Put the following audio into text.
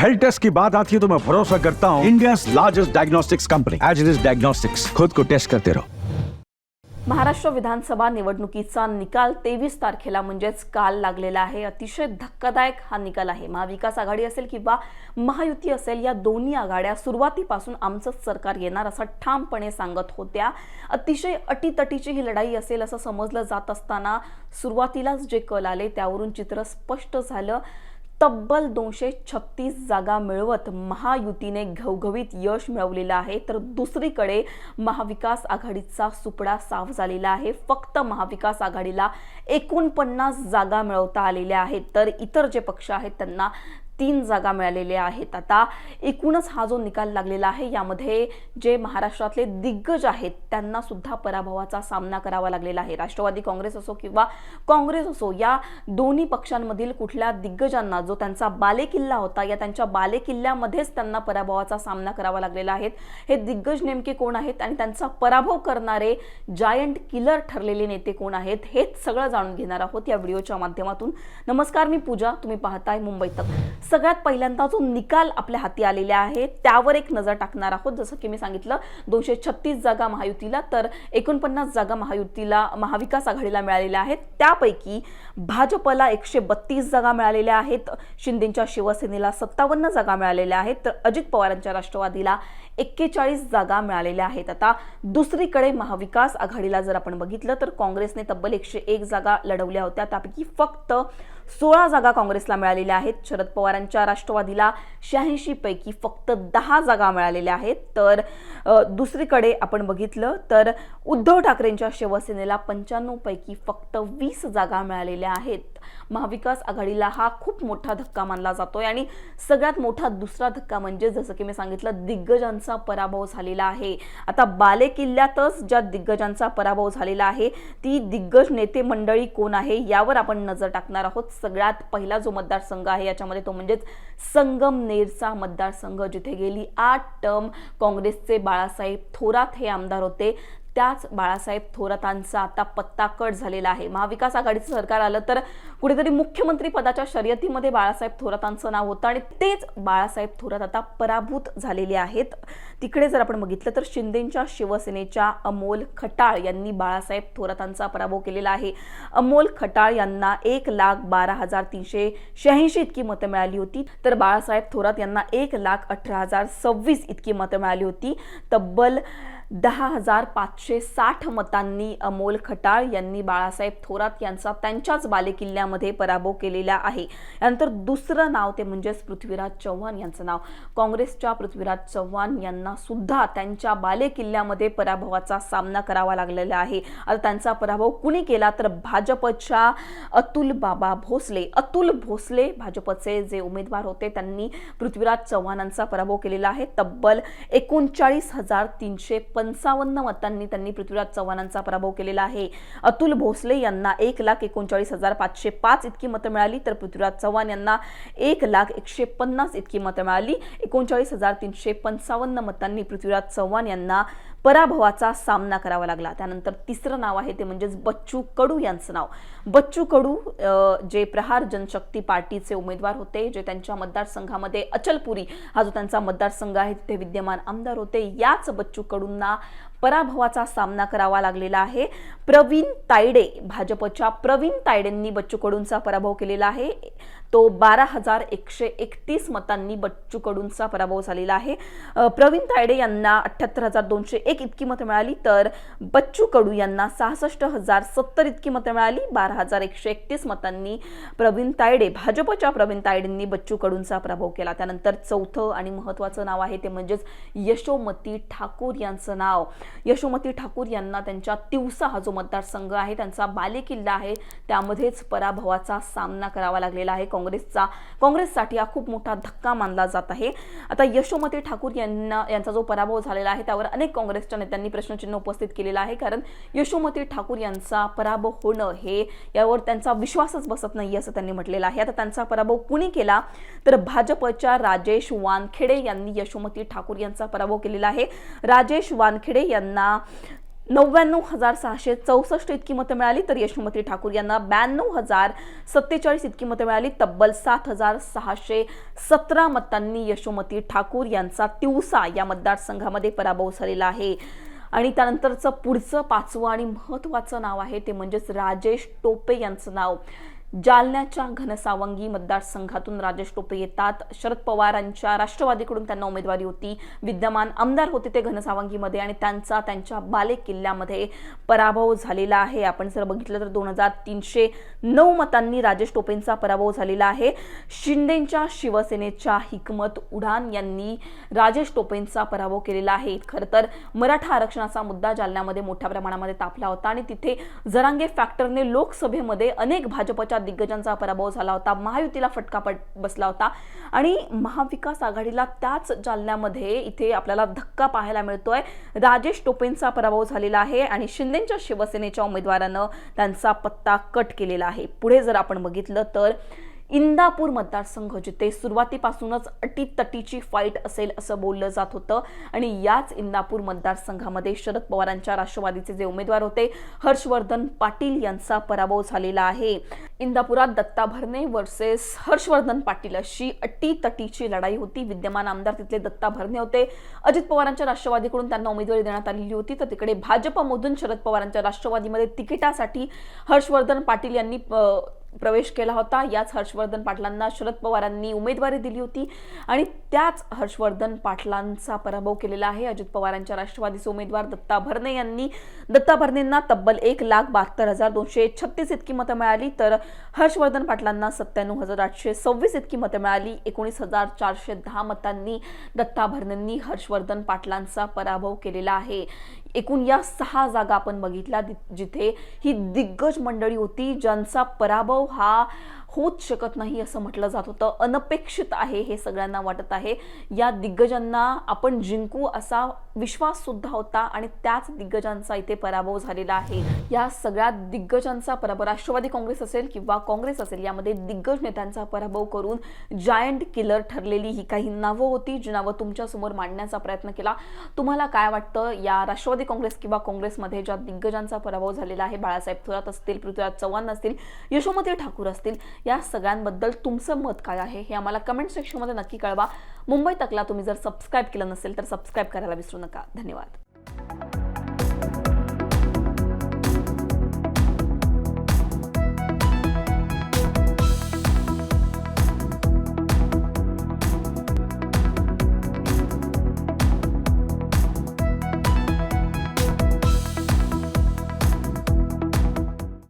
Health taste की बात आती है तो मैं भरोसा करता हूँ इंडिया लार्जेस्ट डायग्नोस्टिक्स कंपनी एज इज डायग्नोस्टिक्स खुद को टेस्ट करते रहो। महाराष्ट्र विधानसभा निवडणुकीचा निकाल तेवीस तारखेला म्हणजेच काल लागलेला आहे. अतिशय धक्कादायक हा निकाल आहे. महाविकास आघाडी असेल किंवा महायुती असेल या दोन्ही आघाड्या सुरुवातीपासून आमचंच सरकार येणार असं ठामपणे सांगत होत्या. अतिशय अटीतटीची ही लढाई असेल असं समजलं जात असताना सुरुवातीलाच जे कल आले त्यावरून चित्र स्पष्ट झालं. तब्बल दोनशे छत्तीस जागा मिळवत महायुतीने घवघवीत यश मिळवलेलं आहे. तर दुसरीकडे महाविकास आघाडीचा सुपडा साफ झालेला आहे. फक्त महाविकास आघाडीला एकोणपन्नास जागा मिळवता आलेल्या आहेत. तर इतर जे पक्ष आहेत त्यांना तीन जागा मिळालेल्या आहेत. आता एकूणच हा जो निकाल लागलेला आहे यामध्ये जे महाराष्ट्रातले दिग्गज आहेत त्यांना सुद्धा पराभवाचा सामना करावा लागलेला आहे. राष्ट्रवादी काँग्रेस असो किंवा काँग्रेस असो या दोन्ही पक्षांमधील कुठल्या दिग्गजांना जो त्यांचा बालेकिल्ला होता या त्यांच्या बालेकिल्ल्यामध्येच त्यांना पराभवाचा सामना करावा लागलेला आहे. हे दिग्गज नेमके कोण आहेत आणि त्यांचा पराभव करणारे जायंट किलर ठरलेले नेते कोण आहेत हेच सगळं जाणून घेणार आहोत या व्हिडिओच्या माध्यमातून. नमस्कार मी पूजा. तुम्ही पाहताय मुंबई तक. सगळ्यात पहिल्यांदा जो निकाल आपल्या हाती आलेला आहे त्यावर एक नजर टाकणार आहोत. जसं की मी सांगितलं दोनशे छत्तीस जागा महायुतीला तर एकोणपन्नास जागा महायुतीला महाविकास आघाडीला मिळालेल्या आहेत. त्यापैकी भाजपला एकशे बत्तीस जागा मिळालेल्या आहेत. शिंदेच्या शिवसेनेला सत्तावन्न जागा मिळालेल्या आहेत. तर अजित पवारांच्या राष्ट्रवादीला एक्केचाळीस जागा मिळालेल्या आहेत. आता दुसरीकडे महाविकास आघाडीला जर आपण बघितलं तर काँग्रेसने तब्बल एकशे एक जागा लढवल्या होत्या. त्यापैकी फक्त सोळा जागा काँग्रेसला मिळालेल्या आहेत. शरद पवारांच्या राष्ट्रवादीला शहाऐंशी पैकी फक्त दहा जागा मिळालेल्या आहेत. तर दुसरीकडे आपण बघितलं तर उद्धव ठाकरेंच्या शिवसेनेला पंच्याण्णव पैकी फक्त वीस जागा मिळालेल्या आहेत. महाविकास आघाडीला हा खूप मोठा धक्का मानला जातोय. आणि सगळ्यात मोठा दुसरा धक्का म्हणजे जसं की मी सांगितलं दिग्गजांचं पराभव झालेला आहे. आता बालेकिल्ल्यातच ज्या दिग्गजांचा पराभव झालेला आहे ती दिग्गज नेते मंडळी कोण आहे यावर आपण नजर टाकणार आहोत. सगळ्यात पहिला जो मतदारसंघ आहे याच्यामध्ये तो म्हणजेच संगमनेरचा मतदारसंघ जिथे गेली आठ टर्म काँग्रेसचे बाळासाहेब थोरात हे आमदार होते. त्याच बाळासाहेब थोरातांचा आता पत्ता कट झालेला आहे. महाविकास आघाडीचं सरकार आलं तर कुठेतरी मुख्यमंत्री पदाच्या शर्यतीमध्ये बाळासाहेब थोरातांचं नाव होतं आणि तेच बाळासाहेब थोरात आता पराभूत झालेले आहेत. तिकडे जर आपण बघितलं तर शिंदेच्या शिवसेनेच्या अमोल खटाळ यांनी बाळासाहेब थोरातांचा पराभव केलेला आहे. अमोल खटाळ यांना एक लाख बारा हजार तीनशे शहाऐंशी इतकी मतं मिळाली होती. तर बाळासाहेब थोरात यांना एक लाख अठरा हजार सव्वीस इतकी मतं मिळाली होती. तब्बल दहा हजार पाचशे साठ मतांनी अमोल खटाळ यांनी बाळासाहेब थोरात यांचा त्यांच्याच बालेकिल्ल्यामध्ये पराभव केलेला आहे. यानंतर दुसरं नाव ते म्हणजेच पृथ्वीराज चव्हाण यांचं नाव. काँग्रेसच्या पृथ्वीराज चव्हाण यांना सुद्धा त्यांच्या बालेकिल्ल्यामध्ये पराभवाचा सामना करावा लागलेला आहे. आता त्यांचा पराभव कुणी केला तर भाजपच्या अतुल बाबा भोसले. अतुल भोसले भाजपचे जे उमेदवार होते त्यांनी पृथ्वीराज चव्हाणांचा पराभव केलेला आहे. तब्बल एकोणचाळीस हजार तीनशे पंचावन्न मतांनी त्यांनी पृथ्वीराज चव्हाणांचा पराभव केलेला आहे. अतुल भोसले यांना एक लाख एकोणचाळीस हजार पाचशे पाच इतकी मतं मिळाली तर पृथ्वीराज चव्हाण यांना एक लाख एकशे पन्नास इतकी मतं मिळाली. एकोणचाळीस हजार तीनशे पंचावन्न मतांनी पृथ्वीराज चव्हाण यांना पराभवाचा सामना करावा लागला. त्यानंतर तिसरं नाव आहे ते म्हणजेच बच्चू कडू यांचं नाव. बच्चू कडू जे प्रहार जनशक्ती पार्टीचे उमेदवार होते जे त्यांच्या मतदारसंघामध्ये अचलपुरी हा जो त्यांचा मतदारसंघ आहे तिथे विद्यमान आमदार होते. याच बच्चू कडूंना पराभवाचा सामना करावा लागलेला आहे. प्रवीण तायडे भाजपच्या प्रवीण तायडेंनी बच्चू कडूंचा पराभव केलेला आहे. तो बारा हजार एकशे एकतीस मतांनी बच्चू कडूंचा पराभव झालेला आहे. प्रवीण तायडे यांना अठ्ठ्याहत्तर हजार दोनशे एक इतकी मतं मिळाली तर बच्चू कडू यांना सहासष्ट हजार सत्तर इतकी मतं मिळाली. बारा हजार एकशे एकतीस मतांनी प्रवीण तायडे भाजपच्या प्रवीण तायडेंनी बच्चू कडूंचा पराभव केला. त्यानंतर चौथं आणि महत्त्वाचं नाव आहे ते म्हणजेच यशोमती ठाकूर यांचं नाव. यशोमती ठाकूर यांना त्यांच्या तिवसा हा जो मतदारसंघ आहे त्यांचा बालेकिल्ला आहे त्यामध्येच पराभवाचा सामना करावा लागलेला आहे. काँग्रेसचा काँग्रेससाठी हा खूप मोठा धक्का मानला जात आहे. आता यशोमती ठाकूर यांना यांचा जो पराभव झालेला आहे त्यावर अनेक काँग्रेसच्या नेत्यांनी प्रश्नचिन्ह उपस्थित केलेलं आहे. कारण यशोमती ठाकूर यांचा पराभव होणं हे यावर त्यांचा विश्वासच बसत नाही असं त्यांनी म्हटलेलं आहे. आता त्यांचा पराभव कुणी केला? तर भाजपच्या राजेश वानखेडे यांनी यशोमती ठाकूर यांचा पराभव केलेला आहे. राजेश वानखेडे यांना नव्याण्णव हजार सहाशे चौसष्ट इतकी मतं मिळाली तर यशोमती ठाकूर यांना ब्याण्णव हजार सत्तेचाळीस इतकी मतं मिळाली तब्बल सात हजार सहाशे सतरा मतांनी यशोमती ठाकूर यांचा तिवसा या मतदारसंघामध्ये पराभव झालेला आहे. आणि त्यानंतरचं पुढचं पाचवं आणि महत्त्वाचं नाव आहे ते म्हणजेच राजेश टोपे यांचं नाव. जालन्याच्या घनसावंगी मतदारसंघातून राजेश टोपे येतात. शरद पवारांच्या राष्ट्रवादीकडून त्यांना उमेदवारी होती. विद्यमान आमदार होते ते घनसावंगीमध्ये आणि त्यांचा त्यांच्या बाले किल्ल्यामध्ये पराभव झालेला आहे. आपण जर बघितलं तर दोन हजार तीनशे नऊ मतांनी राजेश टोपेंचा पराभव झालेला आहे. शिंदेच्या शिवसेनेच्या हिकमत उडान यांनी राजेश टोपेंचा पराभव केलेला आहे. खरं तर मराठा आरक्षणाचा मुद्दा जालन्यामध्ये मोठ्या प्रमाणामध्ये तापला होता आणि तिथे जरांगे फॅक्टरने लोकसभेमध्ये अनेक भाजपच्या दिग्गजांचा पराभव झाला होता महायुतीला फटका पट बसला होता आणि महाविकास आघाडीला त्याच जालन्यामध्ये इथे आपल्याला धक्का पाहायला मिळतोय. राजेश टोपेंचा पराभव झालेला आहे आणि शिंदेच्या शिवसेनेच्या उमेदवारानं त्यांचा पत्ता कट केलेला आहे. पुढे जर आपण बघितलं तर इंदापूर मतदारसंघ जिथे सुरुवातीपासूनच अटीतटीची फाईट असेल असं बोललं जात होतं. आणि याच इंदापूर मतदारसंघामध्ये शरद पवारांच्या राष्ट्रवादीचे जे उमेदवार होते हर्षवर्धन पाटील यांचा पराभव झालेला आहे. इंदापुरात दत्ता भरणे वर्सेस हर्षवर्धन पाटील अशी अटीतटीची लढाई होती. विद्यमान आमदार तिथले दत्ता भरणे होते. अजित पवारांच्या राष्ट्रवादीकडून त्यांना उमेदवारी देण्यात आलेली होती. तर तिकडे भाजपमधून शरद पवारांच्या राष्ट्रवादीमध्ये तिकिटासाठी हर्षवर्धन पाटील यांनी प्रवेश केला होता. याच हर्षवर्धन पाटलांना शरद पवारांनी उमेदवारी दिली होती आणि त्याच हर्षवर्धन पाटलांचा पराभव केलेला आहे. अजित पवारांच्या राष्ट्रवादीचे उमेदवार दत्ता भरणे यांनी दत्ता भरणेंना तब्बल एक लाख बहात्तर हजार दोनशे छत्तीस इतकी मतं मिळाली. तर हर्षवर्धन पाटलांना सत्त्याण्णव हजार आठशे सव्वीस इतकी मतं मिळाली. एकोणीस हजार चारशे दहा मतांनी दत्ता भरणेंनी हर्षवर्धन पाटलांचा पराभव केलेला आहे. एकूण या सहा जागा आपण बघितल्या जिथे ही दिग्गज मंडळी होती ज्यांचा पराभव हा होऊच शकत नाही असं म्हटलं जात होतं. अनपेक्षित आहे हे सगळ्यांना वाटत आहे. या दिग्गजांना आपण जिंकू असा विश्वास सुद्धा होता आणि त्याच दिग्गजांचा इथे पराभव झालेला आहे. या सगळ्या दिग्गजांचा पराभव राष्ट्रवादी काँग्रेस असेल किंवा काँग्रेस असेल यामध्ये दिग्गज नेत्यांचा पराभव करून जायंट किलर ठरलेली ही काही नावं होती जी नावं तुमच्यासमोर मांडण्याचा प्रयत्न केला. तुम्हाला काय वाटतं? या राष्ट्रवादी काँग्रेस किंवा काँग्रेसमध्ये ज्या दिग्गजांचा पराभव झालेला आहे बाळासाहेब थोरात असतील पृथ्वीराज चव्हाण असतील यशोमती ठाकूर असतील या सगळ्यांबद्दल तुमचं मत काय आहे हे आम्हाला कमेंट सेक्शनमध्ये नक्की कळवा. मुंबई तकला तुम्ही जर सबस्क्राईब केलं नसेल तर सबस्क्राईब करायला विसरू नका. धन्यवाद.